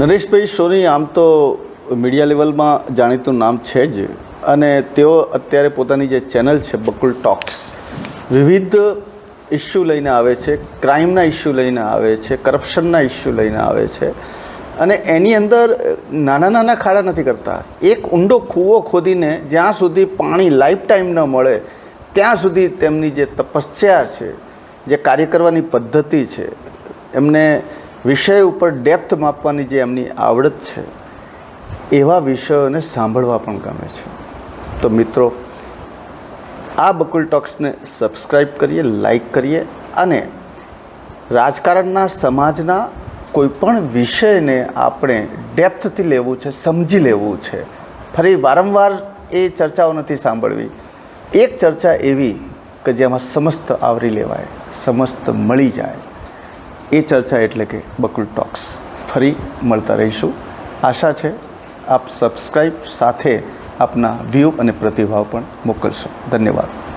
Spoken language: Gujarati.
નરેશભાઈ સોની આમ તો મીડિયા લેવલમાં જાણીતું નામ છે જ. અને તેઓ અત્યારે પોતાની જે ચેનલ છે, બકુલ ટોક્સ વિવિધ ઇસ્યુ લઈને આવે છે ક્રાઇમના ઇસ્યુ લઈને આવે છે કરપ્શનના ઇસ્યુ લઈને આવે છે. અને એની અંદર નાના નાના ખાડા નથી કરતા. એક ઊંડો કૂવો ખોદીને જ્યાં સુધી પાણી લાઈફ ટાઈમ ન મળે, ત્યાં સુધી તેમની જે તપસ્યા છે, જે કાર્ય કરવાની પદ્ધતિ છે, એમને વિષય ઉપર ડેપ્થ માપવાની જે એમની આવડત છે, એવા વિષયોને સાંભળવા પણ ગમે છે. તો મિત્રો, આ બકુલ ટોક્સને સબસ્ક્રાઈબ કરીએ લાઈક કરીએ અને રાજકારણના સમાજના કોઈપણ વિષયને આપણે ડેપ્થથી લેવું છે, સમજી લેવું છે. ફરી વારંવાર એ ચર્ચાઓ નથી સાંભળવી. એક ચર્ચા એવી કે જેમાં સમસ્ત આવરી લેવાય, સમસ્ત મળી જાય. એ ચર્ચા એટલે કે બકુલ ટોક્સ. ફરી મળતા રહીશું. આશા છે આપ સબસ્ક્રાઈબ સાથે આપના વ્યૂ અને પ્રતિભાવ પણ મોકલશો. ધન્યવાદ.